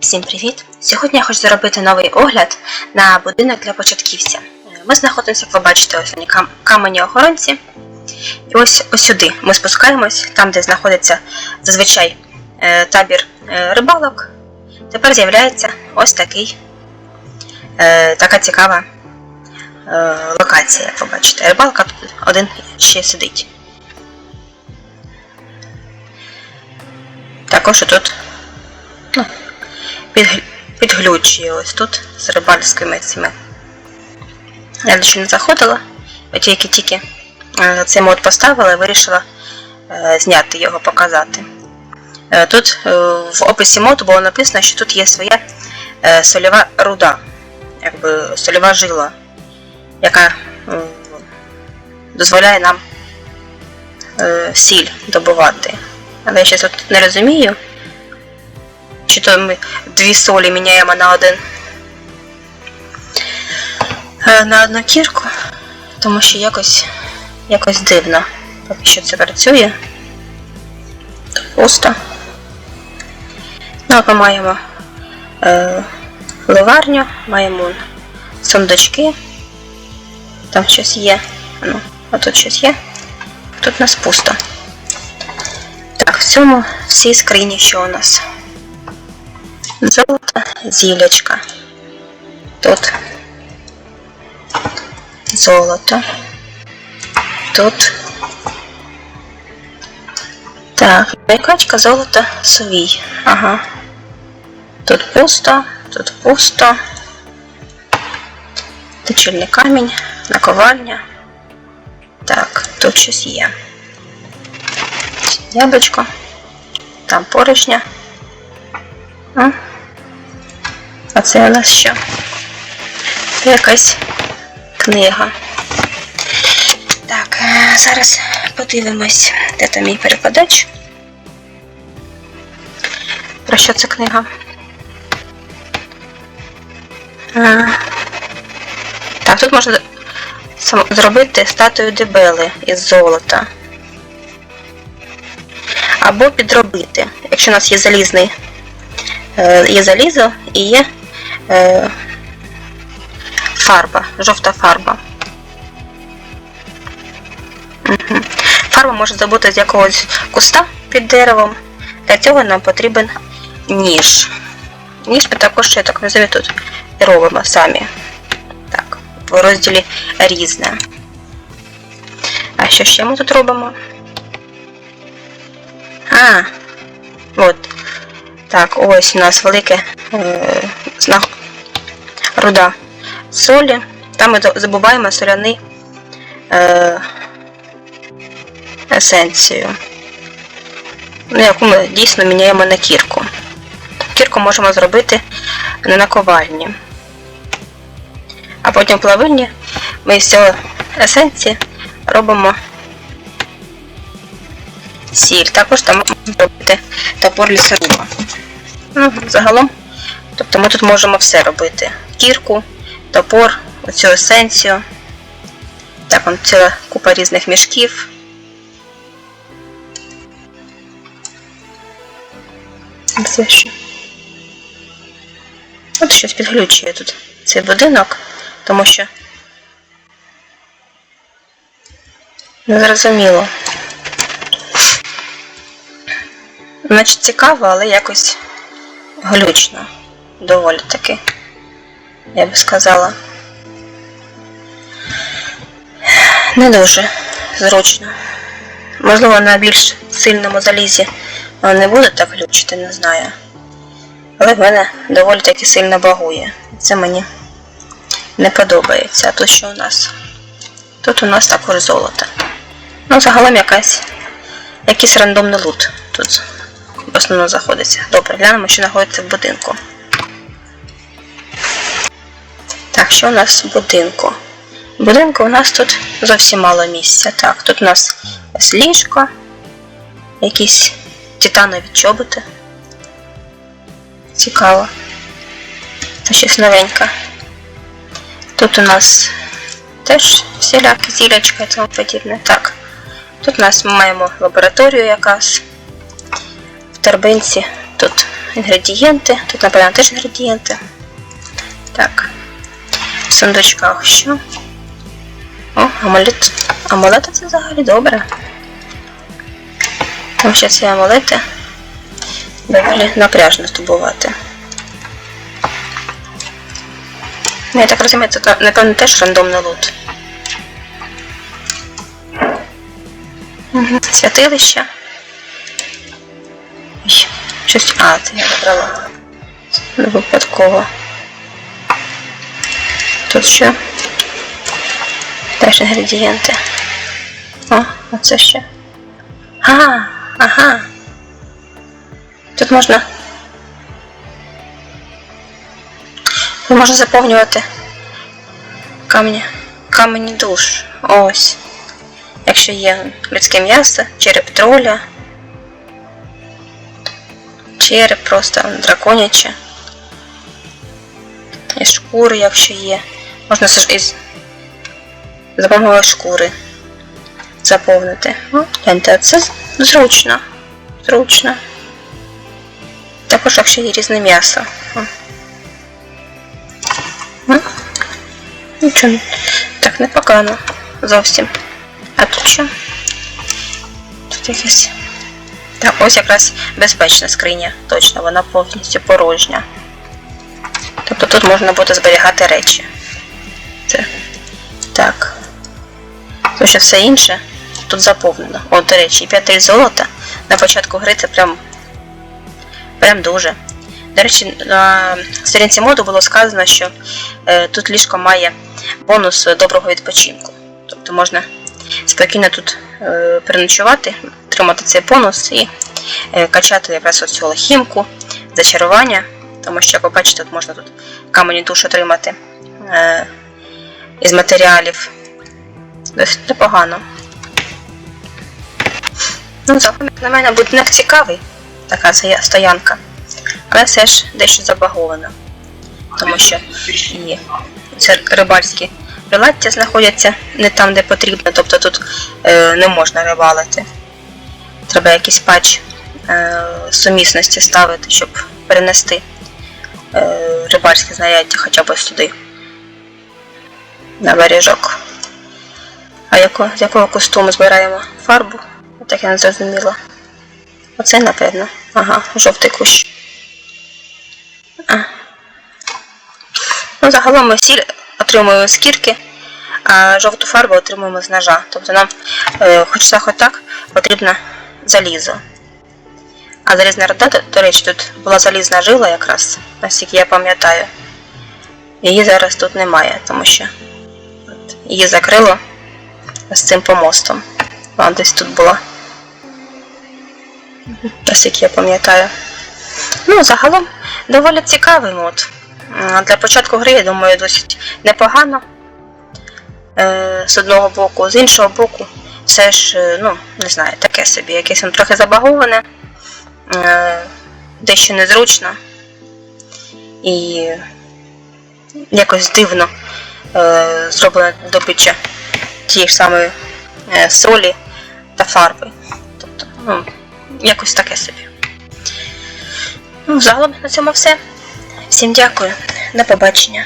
Всім привіт! Сьогодні я хочу зробити новий огляд на будинок для початківця. Ми знаходимося, як ви бачите, ось кам- камені охоронці. І ось, ось сюди ми спускаємось, там, де знаходиться зазвичай е, табір е, рибалок. Тепер з'являється ось такий, е, така цікава е, локація, як ви бачите. Рибалка один ще сидить. Також тут ну, підглючує ось тут з рибальськими цими. Я ще не заходила, от тільки тільки е, цей мод поставила і вирішила е, зняти його, показати. Е, Тут в описі моду було написано, що тут є своя сольова руда, якби сольова жила, яка дозволяє нам сіль добувати. Але я ще тут не розумію, чи то ми дві солі міняємо на один е, на одну кірку, тому що якось якось дивно. Поки що це працює. Пусто. Ну, а маємо е, ливарню, маємо сундучки. Там щось є. Ну, а тут щось є. Тут у нас пусто. Так, в цьому всі скрині, що у нас. Золото, зілячка. Тут золото. Тут. Так, качка, золото, совій. Ага. Тут пусто, тут пусто. Точильний камінь, наковальня. Так, тут щось є. Яблучко. Там порожня. А, а це у нас що? Це якась книга. Так, е, зараз подивимось, де там мій перекладач. Про що це книга? Так, тут можна зробити статую дебели із золота. Або підробити, якщо у нас є залізний Е, є залізо і є е, фарба, жовта фарба. Фарба може забути з якогось куста під деревом. Для цього нам потрібен ніж. Ніж ми також, я так розумію, тут робимо самі. Так, в розділі різне. А що ще ми тут робимо? А, от. Так, ось у нас велике е, знах... руда солі. Там ми забуваємо соляний е, есенцію, ну, яку ми дійсно міняємо на кірку. Кірку можемо зробити на наковальні. А потім в плавильні ми з цього есенції робимо сіль. Також там можна зробити топор лісоруба. Ну, загалом, тобто ми тут можемо все робити. Кірку, топор, оцю есенцію. Так, он ціла купа різних мішків. Це що? От щось підглючує тут цей будинок, тому що незрозуміло. Значить цікаво, але якось глючно. Доволі таки, я би сказала. Не дуже зручно. Можливо, на більш сильному залізі воно не буде так глючити, не знаю. Але в мене доволі таки сильно багує. Це мені не подобається. А тут що у нас? Тут у нас також золото. Ну, загалом якась якийсь рандомний лут тут в основному заходиться. Добре, глянемо, що знаходиться в будинку. Що у нас в будинку? В будинку у нас тут зовсім мало місця. Так, тут у нас ось ліжко, якісь титанові чоботи. Цікаво. Це щось новеньке. Тут у нас теж всілякі зілячка і тому подібне. Так. Тут у нас ми маємо лабораторію якась. В торбинці тут інгредієнти. Тут, напевно, теж інгредієнти. Так. Сундучках що? О, амулет. Амулети це взагалі добре. Тому що ці амулети доволі напряжно здобувати. Ну, я так розумію, це напевно теж рандомний лут. Угу. Святилище. Щось. А, це я забрала. Випадково. Тут що? Теж інгредієнти. О, оце ще. А, ага. Тут можна. Можна заповнювати камні. Камені душ. Ось. Якщо є людське м'ясо, череп троля. Череп просто драконяче. І шкури, якщо є. Можна ж із допомогою шкури заповнити. О, гляньте, це зручно. Зручно. Також якщо є різне м'ясо. Нічого. Так, непогано. Зовсім. А тут що? Тут якесь. Так, ось якраз безпечна скриня. Точно, вона повністю порожня. Тобто тут можна буде зберігати речі. Так. Тому що все інше тут заповнено. От, до речі, 5 золота на початку гри це прям. Прям дуже. До речі, на сторінці моду було сказано, що е, тут ліжко має бонус доброго відпочинку. Тобто можна спокійно тут е, переночувати, отримати цей бонус і е, качати якраз ось цю лохімку, зачарування. Тому що, як ви бачите, тут можна тут камені душ отримати е, із матеріалів. Досить непогано. Ну, загалом, як на мене, будинок цікавий, така стоянка. Але все ж дещо забаговано. Тому що і це рибальські прилаття знаходяться не там, де потрібно, тобто тут е, не можна рибалити. Треба якийсь патч е, сумісності ставити, щоб перенести е, рибальські знаряддя хоча б туди. На бережок. А яко, з якого костюму збираємо фарбу? Так я не зрозуміла. Оце, напевно. Ага, жовтий кущ. А. Ну, загалом ми сіль отримуємо з кірки, а жовту фарбу отримуємо з ножа. Тобто нам, е, хоч так, хоч так, потрібно залізо. А залізна руда, до, речі, тут була залізна жила якраз, наскільки я пам'ятаю. Її зараз тут немає, тому що її закрило з цим помостом. Вона десь тут була. Наскільки я пам'ятаю. Ну, загалом доволі цікавий мод. Для початку гри, я думаю, досить непогано. Е, з одного боку, з іншого боку, все ж, е, ну, не знаю, таке собі, якесь воно трохи забаговане, е, дещо незручно. І якось дивно е, зроблено добича тієї ж самої е, солі та фарби. Тобто, ну, якось таке собі. Ну, загалом на цьому все. Всім дякую. До побачення.